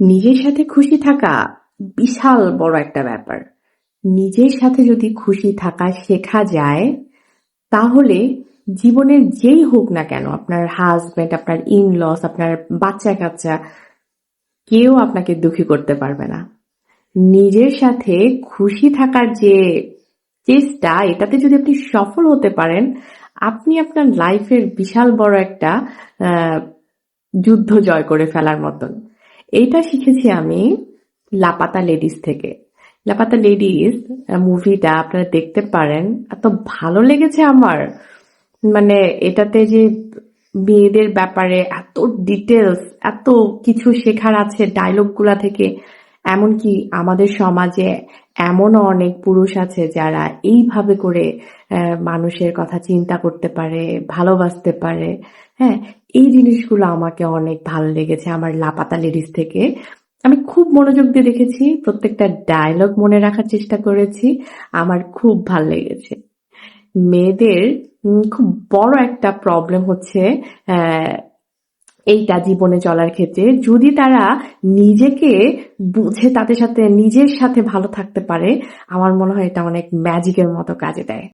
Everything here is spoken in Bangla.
নিজের সাথে খুশি থাকা বিশাল বড় একটা ব্যাপার। নিজের সাথে যদি খুশি থাকা শেখা যায়, তাহলে জীবনের যেই হোক না কেন, আপনার হাজবেন্ড আপনার ইন লস আপনার বাচ্চা কাচ্চা কেউ আপনাকে দুঃখী করতে পারবে না। নিজের সাথে খুশি থাকার যে চেষ্টা, এটাতে যদি আপনি সফল হতে পারেন, আপনি আপনার লাইফের বিশাল বড় একটা যুদ্ধ জয় করে ফেলার মতন। এইটা শিখেছি আমি লাপাতা লেডিস থেকে। লাপাতা লেডিস মুভিটা আপনারা দেখতে পারেন। এত ভালো লেগেছে আমার। মানে এটাতে যে মেয়েদের ব্যাপারে এত ডিটেলস এত কিছু শেখার আছে ডায়লগগুলা থেকে, এমনকি আমাদের সমাজে এমনও অনেক পুরুষ আছে যারা এইভাবে করে মানুষের কথা চিন্তা করতে পারে, ভালোবাসতে পারে। হ্যাঁ এই জিনিসগুলো আমাকে অনেক ভালো লেগেছে আমার লাপাতা লেডিস থেকে। আমি খুব মনোযোগ দিয়ে দেখেছি প্রত্যেকটা ডায়লগ মনে রাখার চেষ্টা করেছি আমার খুব ভালো লেগেছে। মেয়েদের উম, খুব বড় একটা প্রবলেম হচ্ছে এইটা জীবনে চলার ক্ষেত্রে। যদি তারা নিজেকে বুঝে তাদের সাথে নিজের সাথে ভালো থাকতে পারে আমার মনে হয় এটা অনেক ম্যাজিকের মতো কাজে দেয়।